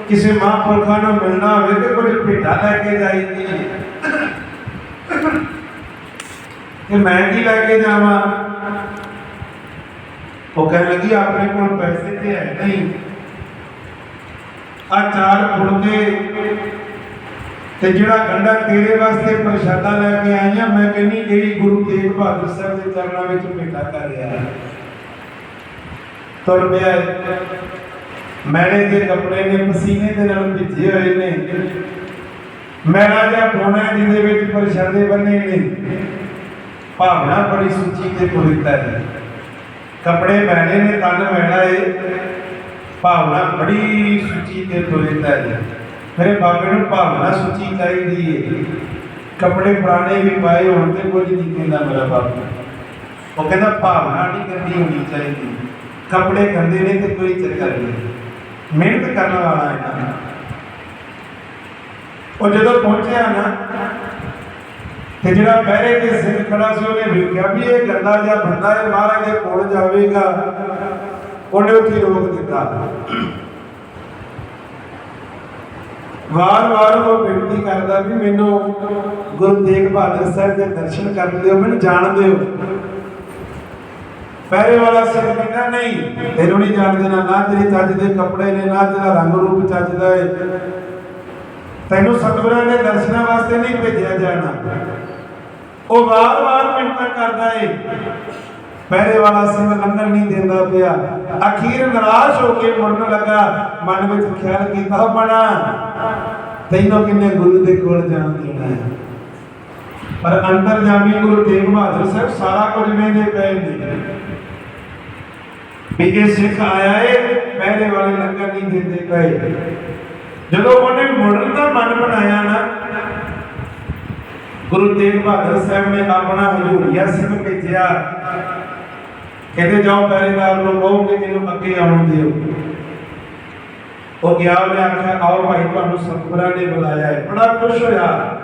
ਕਿਸੇ ਮਹਾਂਪੁਰਖਾਂ ਨੂੰ ਮਿਲਣਾ ਹੋਵੇ ਤੇ ਕੁਝ ਭੇਟਾ ਲੈ ਕੇ ਜਾਈਦੀ ਕਿ ਮੈਂ ਕੀ ਲੈ ਕੇ ਜਾਵਾਂ? ਉਹ ਕਹਿਣ ਲੱਗੀ, ਆਪਣੇ ਕੋਲ ਪੈਸੇ ਤੇ ਹੈ ਨਹੀਂ। ਆ ਚਾਰ ਫੁਲਕੇ ਤੇ ਜਿਹੜਾ ਗੰਡਾ ਤੇਰੇ ਵਾਸਤੇ ਪ੍ਰਸ਼ਾਦਾ ਲੈ ਕੇ ਆਈਆਂ ਮੈਂ ਕਹਿੰਨੀ ਇਹ ਗੁਰੂ ਤੇਗ ਬਹਾਦਰ ਸਾਹਿਬ ਦੇ ਚਰਨਾਂ ਵਿੱਚ ਭੇਟਾ ਕਰ ਰਿਹਾ ਹੈ। ਤੁਰ ਪਿਆ ਮੈਲੇ ਦੇ ਕੱਪੜੇ ਨੇ, ਪਸੀਨੇ ਦੇ ਨਾਲ ਭਿੱਜੇ ਹੋਏ ਨੇ। ਮੈਲਾ ਜਿਹਾ ਪੋਣਾ ਜਿਹਦੇ ਵਿੱਚ ਪ੍ਰਸ਼ਾਦੇ ਬੰਨੇ ਨੇ। ਭਾਵਨਾ ਬੜੀ ਸੁੱਚੀ ਤੇ ਪਵਿੱਤਰ ਹੈ। ਕੱਪੜੇ ਮੈਲੇ ਨੇ, ਤਨ ਮੈਲਾ ਏ। ਭਾਵਨਾ ਬੜੀ ਸੁੱਚੀ ਤੇ ਪਵਿੱਤਰ ਹੈ। ਮੇਰੇ ਬਾਬੇ ਨੂੰ ਭਾਵਨਾ ਸੁੱਚੀ ਚਾਹੀਦੀ ਏ। ਕੱਪੜੇ ਪੁਰਾਣੇ ਵੀ ਪਾਏ, ਹੋਣ ਤੇ ਕੁਝ ਨਹੀਂ ਕਹਿੰਦਾ ਮੇਰਾ ਬਾਬਾ। ਉਹ ਕਹਿੰਦਾ ਭਾਵਨਾ ਨਹੀਂ ਗੰਦੀ ਹੋਣੀ ਚਾਹੀਦੀ। ਕੱਪੜੇ ਗੰਦੇ ਨੇ ਤੇ ਕੋਈ ਚੱਕਰ ਨਹੀਂ। ਮਿਹਨਤ ਕਰਨ ਵਾਲਾ ਹੈ ਨਾ ਉਹ ਜਦੋਂ ਪਹੁੰਚਿਆ ਨਾ, ਤੇ ਜਿਹੜਾ ਪਹਿਰੇ ਤੇ ਸਿਰ ਖੜਾ ਸੀ, ਉਹਨੇ ਵੇਖਿਆ ਵੀ ਇਹ ਗੰਦਾ ਜਿਹਾ ਬੰਦਾ ਹੈ, ਮਹਾਰਾਜ ਦੇ ਕੋਲ ਜਾਵੇਗਾ। ਉਹਨੇ ਉੱਥੇ ਰੋਕ ਦਿੱਤਾ। ਵਾਰ-ਵਾਰ ਉਹ ਬੇਨਤੀ ਕਰਦਾ ਵੀ ਮੈਨੂੰ ਗੁਰੂ ਤੇਗ ਬਹਾਦਰ ਸਾਹਿਬ ਦੇ ਦਰਸ਼ਨ ਕਰਨ ਦਿਓ, ਮੈਨੂੰ ਜਾਣ ਦਿਓ। ਪਹਿਰੇ ਵਾਲਾ ਸਿਰ ਕਹਿੰਦਾ ਨਹੀਂ, ਤੈਨੂੰ ਨਹੀਂ ਜਾਣ ਦੇਣਾ, ਨਾ ਤੇਰੇ ਚੱਜ ਦੇ ਕੱਪੜੇ ਨੇ, ਨਾ ਤੇਰਾ ਰੰਗ ਰੂਪ ਚੱਜਦਾ ਏ। ਤੈਨੂੰ ਸਤਿਗੁਰਾਂ ਦੇ ਦਰਸ਼ਨਾਂ ਵਾਸਤੇ ਨਹੀਂ ਭੇਜਿਆ ਜਾਣਾ। ਉਹ ਵਾਰ-ਵਾਰ ਮਿੰਟਾਂ ਕਰਦਾ ਏ। ਪਹਿਰੇ ਵਾਲਾ ਸਿੰਘ ਲੰਘਣ ਨਹੀਂ ਦਿੰਦਾ ਪਿਆ। ਅਖੀਰ ਨਿਰਾਸ਼ ਹੋ ਕੇ ਮੁੜਨ ਲੱਗਾ। ਮਨ ਵਿੱਚ ਖਿਆਲ ਕੀਤਾ ਬਣਾ ਤੈਨੂੰ ਕਿੰਨੇ ਗੁਰੂ ਦੇ ਕੋਲ ਜਾਣ ਦੇਣਾ ਹੈ? ਪਰ ਅੰਦਰ ਜਾਮੀ ਗੁਰੂ ਤੇਗ ਬਹਾਦਰ ਸਾਹਿਬ ਸਾਰਾ ਕੁਝ ਵੇਂਦੇ ਪਏ ਨੇ। ਵੀ ਇਹ ਸਿੱਖ ਆਇਆ ਏ, ਪਹਿਰੇ ਵਾਲੇ ਲੰਗਰ ਨਹੀਂ ਦਿੰਦੇ ਪਏ। ਜਦੋਂ ਉਹਨੇ ਮੁੜਨ ਦਾ ਮਨ ਬਣਾਇਆ ਨਾ, ਗੁਰੂ ਤੇਗ ਬਹਾਦਰ ਸਾਹਿਬ ਨੇ ਆਪਣਾ ਹਜ਼ੂਰੀਆ ਸਿੰਘ ਭੇਜਿਆ। ਕਿਤੇ ਜਾਓ ਪਹਿਰੇਦਾਰ ਨੂੰ ਕਹੋ ਕਿ ਮੈਨੂੰ ਅੱਗੇ ਆਉਣ ਦਿਓ। ਉਹ ਗਿਆ, ਉਹਨੇ ਆਖਿਆ, ਆਓ ਭਾਈ, ਤੁਹਾਨੂੰ ਸਤਿਗੁਰਾਂ ਨੇ ਬੁਲਾਇਆ ਹੈ। ਬੜਾ ਖੁਸ਼ ਹੋਇਆ।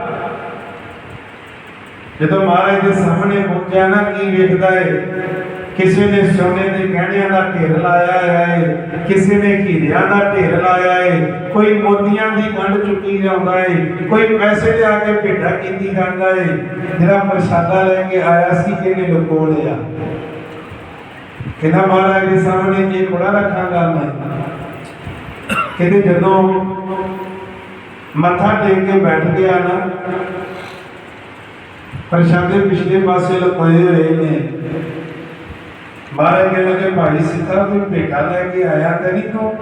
ਜਦੋਂ ਮਹਾਰਾਜ ਦੇ ਸਾਹਮਣੇ ਪਹੁੰਚਿਆ ਨਾ, ਕੀ ਵੇਖਦਾ ਏ? ਕਿਸੇ ਨੇ ਸੋਨੇ ਦੇ ਗਹਿਣਿਆਂ ਦਾ ਢੇਰ ਲਾਇਆ ਹੈ ਕਿਸੇ ਨੇ ਹੀਰਿਆਂ ਦਾ ਢੇਰ ਲਾਇਆ ਹੈ ਕੋਈ ਮੋਤੀਆਂ ਦੀ ਗੰਢ ਚੁੱਕੀ ਜਾਂਦਾ ਹੈ ਕੋਈ ਪੈਸੇ ਲਿਆ ਕੇ ਭੇਟਾ ਕੀਤੀ ਜਾਂਦਾ ਹੈ ਜਿਹੜਾ ਪ੍ਰਸ਼ਾਦਾ ਲੈ ਕੇ ਆਇਆ ਸੀ, ਕਿਹਨੇ ਲੁਕੋ ਲਿਆ? ਕਹਿੰਦਾ, ਮਹਾਰਾਜ ਦੇ ਸਾਹਮਣੇ ਇਹ ਬੜਾ ਰੱਖਾਂਗਾ ਮੈਂ। ਕਹਿੰਦੇ, ਜਦੋਂ ਮੱਥਾ ਟੇਕ ਕੇ ਬੈਠ ਗਿਆ ਨਾ, ਪ੍ਰਸ਼ਾਦੇ ਪਿਛਲੇ ਪਾਸੇ ਲਪੋਏ ਹੋਏ ਨੇ। ਮਹਾਰਾਜ ਕਹਿੰਦੇ ਕਿ ਭਾਈ ਸਿੱਖਾ ਕੋਈ ਭੇਟਾ ਲੈ ਕੇ ਆਇਆ ਤੇ ਨਹੀਂ ਤੂੰ?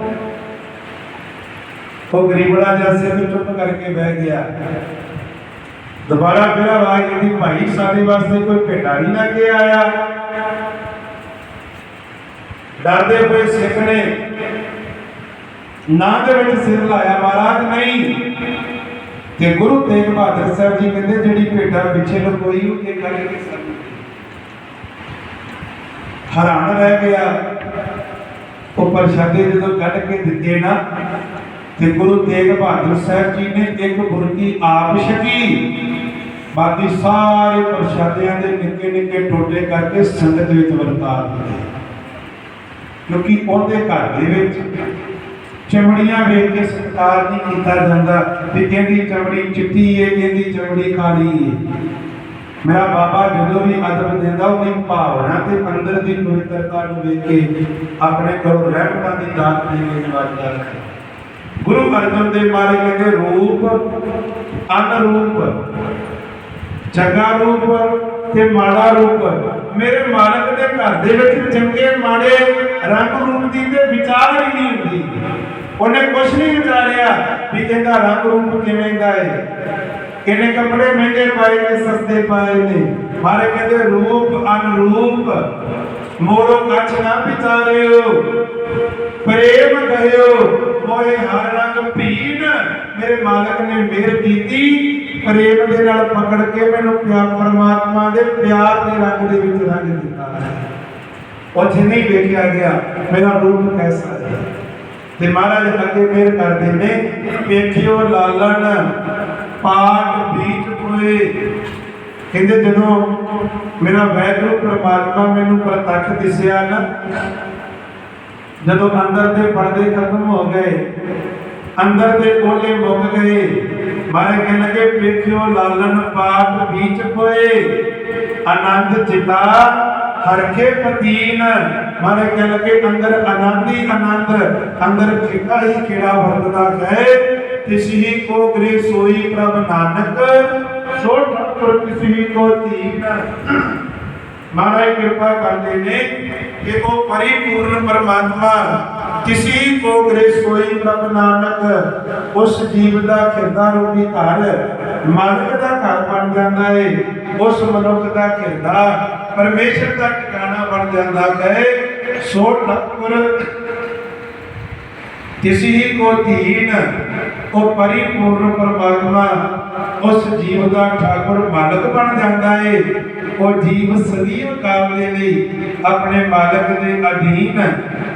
ਉਹ ਗਰੀਬੜਾ ਜਿਹਾ ਸਿਰ ਚੁੱਪ ਕਰਕੇ ਬਹਿ ਗਿਆ। ਦੁਬਾਰਾ ਫਿਰ ਆਵਾਜ਼ ਦਿੱਤੀ ਭਾਈ, ਸਾਡੇ ਵਾਸਤੇ ਕੋਈ ਭੇਟਾ ਨਹੀਂ ਲੈ ਕੇ ਆਇਆ? ਡਰਦੇ ਹੋਏ ਸਿੱਖ ਨੇ ਨਾ ਦੇ ਵਿੱਚ ਸਿਰ ਲਾਇਆ ਮਹਾਰਾਜ ਨਹੀਂ। ਤੇ ਗੁਰੂ ਤੇਗ ਬਹਾਦਰ ਸਾਹਿਬ ਜੀ ਕਹਿੰਦੇ, ਜਿਹੜੀ ਭੇਟਾ ਪਿੱਛੇ ਲਕੋਈ ਉਹ ਇਹ ਗੱਲ ਨਹੀਂ ਸਮਝੀ ਹੈਰਾਨ ਰਹਿ ਗਿਆ। ਉਹ ਪ੍ਰਸ਼ਾਦੇ ਜਦੋਂ ਕੱਢ ਕੇ ਦਿੱਤੇ ਨਾ, ਤੇ ਗੁਰੂ ਤੇਗ ਬਹਾਦਰ ਸਾਹਿਬ ਜੀ ਨੇ ਇੱਕ ਬੁਰਕੀ ਆਪ ਛਕੀ। ਬਾਕੀ ਸਾਰੇ ਪ੍ਰਸ਼ਾਦਿਆਂ ਦੇ ਨਿੱਕੇ ਨਿੱਕੇ ਟੋਟੇ ਕਰਕੇ ਸੰਗਤ ਵਿੱਚ ਵਰਤਾ ਦਿੱਤੇ। ਕਿਉਂਕਿ ਉਹਦੇ ਘਰ ਦੇ ਵਿੱਚ ਚਮੜੀਆਂ ਵੇਖ ਕੇ ਸਤਿਕਾਰ ਨਹੀਂ ਕੀਤਾ ਜਾਂਦਾ ਵੀ ਇਹਦੀ ਚਮੜੀ ਚਿੱਟੀ ਏ ਇਹਦੀ ਚਮੜੀ ਕਾਲੀ ਏ। ਮੇਰਾ ਬਾਬਾ ਜਦੋਂ ਵੀ ਅਦਬ ਦਿੰਦਾ, ਉਹਦੀ ਭਾਵਨਾ ਤੇ ਅੰਦਰ ਦੀ ਪਵਿੱਤਰਤਾ ਨੂੰ ਵੇਖ ਕੇ ਆਪਣੇ ਕੋਲ ਰਹਿਮਤਾਂ ਦੀ ਦਾਤ ਦੇ ਕੇ ਨਵਾਜ਼ਦਾ ਹੈ ਗੁਰੂ ਅਰਜਨ ਦੇਵ ਮਹਾਰਾਜ ਕਹਿੰਦੇ, ਰੂਪ, ਅਨਰੂਪ ਚੰਗਾ ਰੂਪ ਤੇ ਮਾੜਾ ਰੂਪ ਮੇਰੇ ਮਾਲਕ ਦੇ ਘਰ ਦੇ ਵਿੱਚ ਚੰਗੇ ਮਾੜੇ ਰੰਗ ਰੂਪ ਦੀ ਤੇ ਵਿਚਾਰ ਹੀ ਨਹੀਂ ਹੁੰਦੀ। ਉਹਨੇ ਕੁਝ ਨਹੀਂ ਵਿਚਾਰਿਆ ਵੀ ਇਹਦਾ ਰੰਗ ਰੂਪ ਕਿਵੇਂ ਦਾ ਹੈ ਕਿੰਨੇ ਕੱਪੜੇ ਮਹਿੰਗੇ ਪਾਏ ਨੇ ਸਸਤੇ ਪਾਏ ਨੇ। ਮਾਰੇ ਕਹਿੰਦੇ ਰੂਪ ਅਨਰੂਪ। ਮੋਰੋ ਕੱਛ ਨਾ ਵਿਚਾਰਿਓ ਪ੍ਰੇਮ ਕਹਿਓ ਮੋਏ ਹਰ ਰੰਗ ਭੀਨ, ਮੇਰੇ ਮਾਲਕ ਨੇ ਮਿਹਰ ਕੀਤੀ। ਪ੍ਰੇਮ ਦੇ ਨਾਲ ਪਕੜ ਕੇ ਮੈਨੂੰ ਪਿਆਰ ਪਰਮਾਤਮਾ ਦੇ ਪਿਆਰ ਦੇ ਰੰਗ ਦੇ ਵਿੱਚ ਰੰਗ ਦਿੱਤਾ। ਹੈ ਉਹ ਜਿੰਨੇ ਵੇਖਿਆ ਗਿਆ, ਮੇਰਾ ਰੂਪ ਕੈਸਾ ਹੈ? ਤੇ ਮਹਾਰਾਜ ਅੱਗੇ ਮਿਹਰ ਕਰਦੇ ਨੇ, ਵੇਖਿਓ ਲਾਲਣ ਪਾਟ ਬੀਜ ਹੋਏ ਕਹਿੰਦੇ, ਜਦੋਂ ਮੇਰਾ ਵੈਗਰੂ ਪ੍ਰਮਾਤਮਾ ਮੈਨੂੰ ਪ੍ਰਤੱਖ ਦਿਸਿਆ ਨਾ, ਜਦੋਂ ਅੰਦਰ ਦੇ ਪਰਦੇ ਖਤਮ ਹੋ ਗਏ, ਅੰਦਰ ਦੇ ਕੋਲੇ ਮੁੱਕ ਗਏ, ਮਾਰੇ ਕਹਿਣ ਲੱਗੇ, ਵੇਖਿਓ, ਲਾਲਨ ਪਾਪ ਬੀਚ ਹੋਏ ਆਨੰਦ ਚਿਤਾ ਹਰਕੇ ਪਤੀਨ। ਮਾਰੇ ਕਹਿਣ ਲੱਗੇ, ਅੰਦਰ ਆਨੰਦ ਹੀ ਆਨੰਦ, ਅੰਦਰ ਕਿਹੜਾ ਹੀ ਖਿੜਾ ਵਰਤਦਾ ਹੈ? ਤਿਸੀ ਕੋ ਗ੍ਰੇ ਸੋਈ ਪ੍ਰਭ ਨਾਨਕ ਸੋ ਠਾਕੁਰ ਤਿਸੀ ਕੋ ਤੀਨ ਮਹਾਰਾਜ ਕਿਰਪਾ ਕਰਦੇ ਨੇ ਕਿ ਉਹ ਪਰਿਪੂਰਨ ਪਰਮਾਤਮਾ ਕਿਸੇ ਕੋ ਗ੍ਰੇ ਸੋਈ ਪ੍ਰਭ ਨਾਨਕ ਉਸ ਜੀਵ ਦਾ ਖਿਰਦਾ ਰੂਪੀ ਘਰ, ਮਾਲਕ ਦਾ ਘਰ ਬਣ ਜਾਂਦਾ ਏ, ਉਸ ਮਨੁੱਖ ਦਾ ਖਿਰਦਾ ਪਰਮੇਸ਼ਰ ਦਾ ਟਿਕਾਣਾ ਬਣ ਜਾਂਦਾ ਹੈ। ਸੋ ਠਾਕੁਰ ਕਿਸੇ ਕੋ ਧੀਨ ਉਹ ਪਰਿਪੂਰਨ ਪਰਮਾਤਮਾ, ਉਸ ਜੀਵ ਦਾ ਠਾਕੁਰ ਮਾਲਕ ਬਣ ਜਾਂਦਾ ਏ। ਉਹ ਜੀਵ ਸਦੀਵ ਕਾਲ ਦੇ ਲਈ ਆਪਣੇ ਮਾਲਕ ਦੇ ਅਧੀਨ,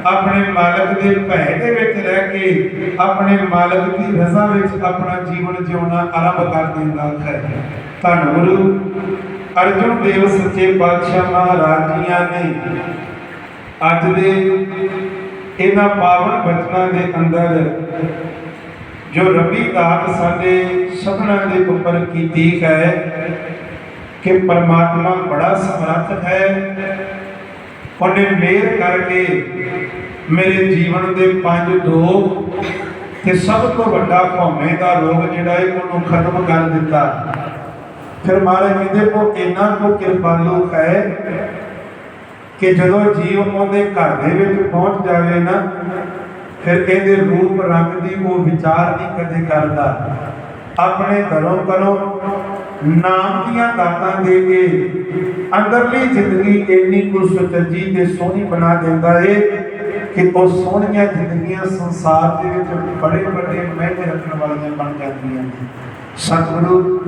ਆਪਣੇ ਮਾਲਕ ਦੇ ਭੈ ਦੇ ਵਿੱਚ ਰਹਿ ਕੇ, ਆਪਣੇ ਮਾਲਕ ਦੀ ਰਜ਼ਾ ਵਿੱਚ ਆਪਣਾ ਜੀਵਨ ਜਿਉਣਾ ਆਰੰਭ ਕਰ ਦਿੰਦਾ ਹੈ। ਧੰਨ ਗੁਰੂ ਅਰਜੁਨ ਦੇਵ ਸੱਚੇ ਪਾਤਸ਼ਾਹ ਮਹਾਰਾਜ ਜੀਆਂ ਨੇ ਅੱਜ ਦੇ ਇਹਨਾਂ ਪਾਵਨ ਬਚਨਾਂ ਦੇ ਅੰਦਰ ਜੋ ਰੱਬੀ ਦਾਤ ਸਾਡੇ ਸਭਨਾਂ ਦੇ ਉੱਪਰ ਕੀਤੀ ਹੈ ਕਿ ਪਰਮਾਤਮਾ ਬੜਾ ਸਮਰੱਥ ਹੈ। ਉਹਨੇ ਮਿਹਰ ਕਰਕੇ ਮੇਰੇ ਜੀਵਨ ਦੇ ਪੰਜ ਦੁੱਖ ਤੇ ਸਭ ਤੋਂ ਵੱਡਾ ਭੌਵੇਂ ਦਾ ਰੋਗ ਜਿਹੜਾ ਹੈ ਉਹਨੂੰ ਖਤਮ ਕਰ ਦਿੱਤਾ। ਫਿਰ ਮਹਾਰਾਜ ਕਹਿੰਦੇ, ਉਹ ਇੰਨਾ ਕੋ ਕਿਰਪਾਲੂ ਹੈ ਕਿ ਜਦੋਂ ਜੀਵ ਉਹਦੇ ਘਰ ਦੇ ਵਿੱਚ ਪਹੁੰਚ ਜਾਵੇ ਨਾ, ਫਿਰ ਕਹਿੰਦੇ ਰੂਪ, ਰੰਗ ਦੀ ਉਹ ਵਿਚਾਰ ਨਹੀਂ ਕਦੇ ਕਰਦਾ। ਆਪਣੇ ਘਰੋਂ ਘਰੋਂ ਨਾਮ ਦੀਆਂ ਦਾਤਾਂ ਦੇ ਕੇ ਅੰਦਰਲੀ ਜ਼ਿੰਦਗੀ ਇੰਨੀ ਕੁ ਸੁਚੱਜੀ ਤੇ ਸੋਹਣੀ ਬਣਾ ਦਿੰਦਾ ਏ ਕਿ ਉਹ ਸੋਹਣੀਆਂ ਜ਼ਿੰਦਗੀਆਂ ਸੰਸਾਰ ਦੇ ਵਿੱਚ ਬੜੇ ਵੱਡੇ ਮਹਿੰਗੇ ਰੱਖਣ ਵਾਲੀਆਂ ਬਣ ਜਾਂਦੀਆਂ ਨੇ। ਸਤਿਗੁਰੂ,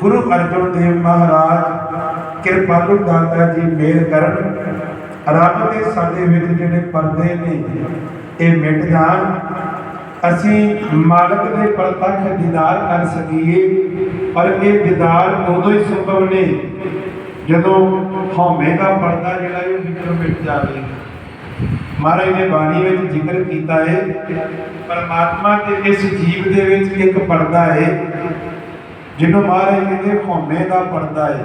ਗੁਰੂ ਅਰਜਨ ਦੇਵ ਮਹਾਰਾਜ ਕਿਰਪਾਲੂ ਦਾਤਾ ਜੀ ਮਿਹਰ ਕਰਨ। ਰੱਬ ਦੇ ਸਾਡੇ ਵਿੱਚ ਜਿਹੜੇ ਪਰਦੇ ਨੇ, ਇਹ ਮਿਟ ਜਾਣ। ਅਸੀਂ ਮਾਲਕ ਦੇ ਪ੍ਰਤੱਖ ਦੀਦਾਰ ਕਰ ਸਕੀਏ, ਪਰ ਇਹ ਦੀਦਾਰ ਉਦੋਂ ਹੀ ਸੰਭਵ ਨੇ, ਜਦੋਂ ਹਉਮੈ ਦਾ ਪਰਦਾ ਜਿਹੜਾ ਇਹ ਵਿੱਚੋਂ ਮਿਟ ਜਾਵੇ। ਮਹਾਰਾਜ ਨੇ ਬਾਣੀ ਵਿੱਚ ਜ਼ਿਕਰ ਕੀਤਾ ਹੈ ਪਰਮਾਤਮਾ ਦੇ ਇਸ ਜੀਵ ਦੇ ਵਿੱਚ ਇੱਕ ਪਰਦਾ ਹੈ। ਜਿਹਨੂੰ ਮਹਾਰਾਜ ਕਹਿੰਦੇ ਹਉਮੈ ਦਾ ਪਰਦਾ ਹੈ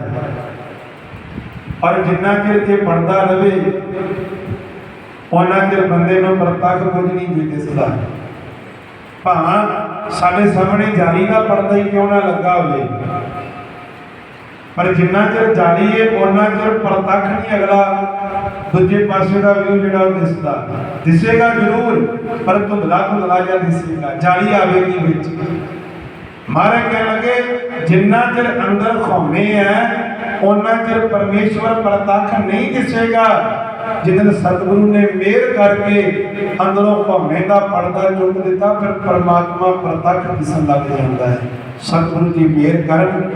ਔਰ ਜਿੰਨਾ ਚਿਰ ਇਹ ਪਰਦਾ ਰਵੇ ਉਹਨਾਂ ਚਿਰ ਬੰਦੇ ਨੂੰ ਪ੍ਰਤੱਖ ਕੁਝ ਨਹੀਂ ਜੀ ਦਿਸਦਾ। ਭਾਂ ਸਾਡੇ ਸਾਹਮਣੇ ਜਾਲੀ ਦਾ ਪਰਦਾ ਹੀ ਕਿਉਂ ਨਾ ਲੱਗਾ ਹੋਵੇ। ਪਰ ਜਿੰਨਾ ਚਿਰ ਜਾਲੀ ਹੈ ਉਹਨਾਂ ਚਿਰ ਪ੍ਰਤੱਖ ਨਹੀਂ ਅਗਲਾ ਦੂਜੇ ਪਾਸੇ ਦਾ ਵਿਊ ਜਿਹੜਾ ਉਹ ਦਿਸਦਾ। ਦਿਸੇਗਾ ਜ਼ਰੂਰ, ਪਰ ਧੁੰਦਲਾ ਧੁੰਦਲਾ ਜਿਹਾ ਦਿਸੇਗਾ। ਜਾਲੀ ਆਵੇਗੀ ਵਿੱਚ। ਮਹਾਰਾਜ ਕਹਿਣ ਲੱਗੇ, ਜਿੰਨਾ ਚਿਰ ਅੰਦਰ ਖੌਮੇ ਹੈ ਉਹਨਾਂ ਚਿਰ ਪਰਮੇਸ਼ਵਰ ਪ੍ਰਤੱਖ ਨਹੀਂ ਦਿਸੇਗਾ। ਜਿੱਦਨ ਸਤਿਗੁਰੂ ਨੇ ਮਿਹਰ ਕਰਕੇ ਅੰਦਰੋਂ ਭੌਮੇ ਦਾ ਪਰਦਾ ਚੁੱਕ ਦਿੱਤਾ, ਫਿਰ ਪਰਮਾਤਮਾ ਪ੍ਰਤੱਖ ਦਿਸਣ ਲੱਗ ਜਾਂਦਾ ਹੈ। ਸਤਿਗੁਰੂ ਜੀ ਮਿਹਰ ਕਰਨ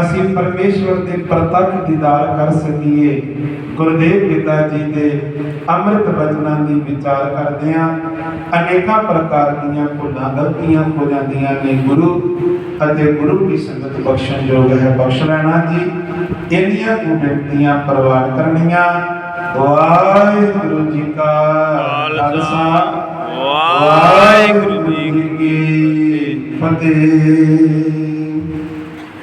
ਅਸੀਂ ਪਰਮੇਸ਼ਵਰ ਦੇ ਪ੍ਰਤੱਖ ਦੀਦਾਰ ਕਰ ਸਕੀਏ। ਗੁਰਦੇਵ ਪਿਤਾ ਜੀ ਦੇ ਅੰਮ੍ਰਿਤ ਬਚਨਾਂ ਦੀ ਵਿਚਾਰ ਕਰਦੇ ਹਾਂ। ਅਨੇਕਾਂ ਪ੍ਰਕਾਰ ਦੀਆਂ ਭੁੱਲਾਂ ਗਲਤੀਆਂ ਹੋ ਜਾਂਦੀਆਂ ਨੇ ਗੁਰੂ ਅਤੇ ਗੁਰੂ ਦੀ ਸੰਗਤ ਬਖਸ਼ਣ ਯੋਗ ਹੈ। ਬਖਸ਼ ਲੈਣਾ ਜੀ। ਇੰਨੀਆਂ ਕੁ ਬੇਨਤੀਆਂ ਪ੍ਰਵਾਨ ਕਰਨੀਆਂ। ਵਾਹਿਗੁਰੂ ਜੀ ਕਾ ਖਾਲਸਾ। ਵਾਹਿਗੁਰੂ ਜੀ ਕੀ ਫਤਿਹ।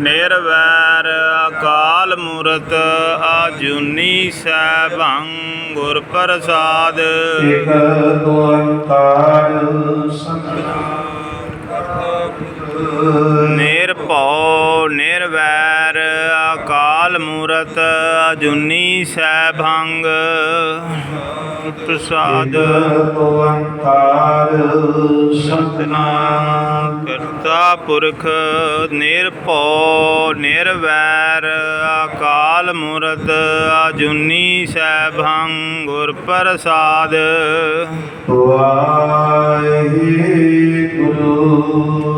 ਨਿਰਵੈਰ ਅਕਾਲ ਮੂਰਤ ਅਜੂਨੀ ਸੈਭੰ ਗੁਰ ਪ੍ਰਸਾਦ। ਇਕ ਓੰਕਾਰ ਸਤਨਾਮ ਨਿਰਭਉ, ਨਿਰਵੈਰ, ਅਕਾਲ ਮੂਰਤ, ਅਜੂਨੀ ਸੈਭੰਗ। ਪ੍ਰਸਾਦ ਓੰਕਾਰ ਸਤਨਾਮ। ਕਰਤਾ ਪੁਰਖ, ਨਿਰਭਉ, ਨਿਰਵੈਰ, ਅਕਾਲ ਮੂਰਤ, ਅਜੁਨੀ ਸੈਭੰਗ। ਗੁਰ ਪ੍ਰਸਾਦ ਵਾਹਿਗੁਰੂ।